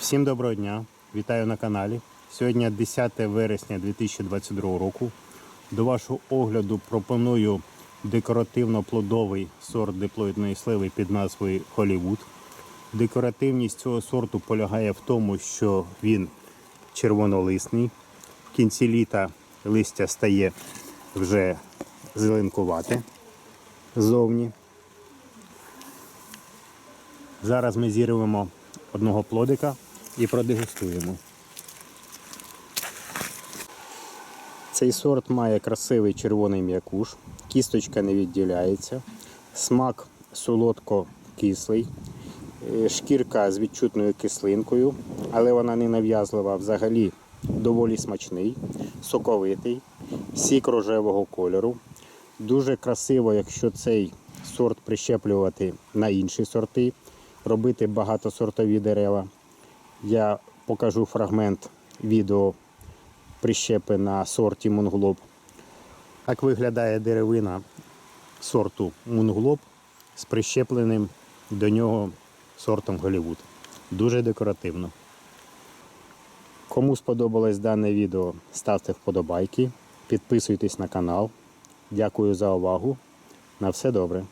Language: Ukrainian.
Всім доброго дня! Вітаю на каналі. Сьогодні 10 вересня 2022 року. До вашого огляду пропоную декоративно-плодовий сорт диплоїдної сливи під назвою Холівуд. Декоративність цього сорту полягає в тому, що він червонолисний. В кінці літа листя стає вже зеленкувате ззовні. Зараз ми зірвемо одного плодика і продегустуємо. Цей сорт має красивий червоний м'якуш, кісточка не відділяється, смак солодко-кислий, е, шкірка з відчутною кислинкою, але вона не нав'язлива, взагалі доволі смачний, соковитий, сік рожевого кольору. Дуже красиво, якщо цей сорт прищеплювати на інші сорти, робити багатосортові дерева. Я покажу фрагмент відео прищепи на сорті Мунглоб. Так виглядає деревина сорту Мунглоб з прищепленим до нього сортом Голівуд. Дуже декоративно. Кому сподобалось дане відео, ставте вподобайки, підписуйтесь на канал. Дякую за увагу. На все добре.